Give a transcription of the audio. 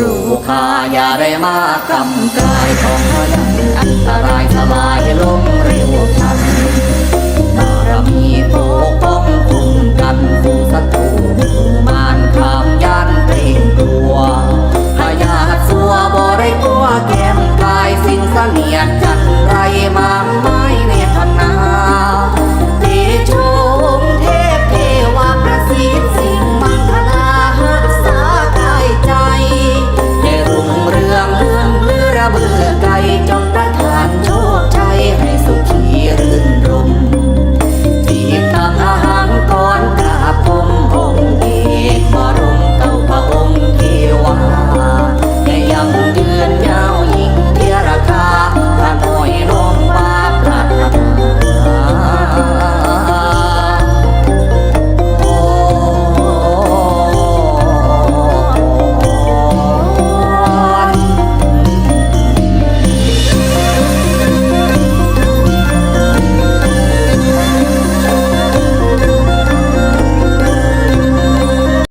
รู้ค่าอย่าได้มากำกายของเรา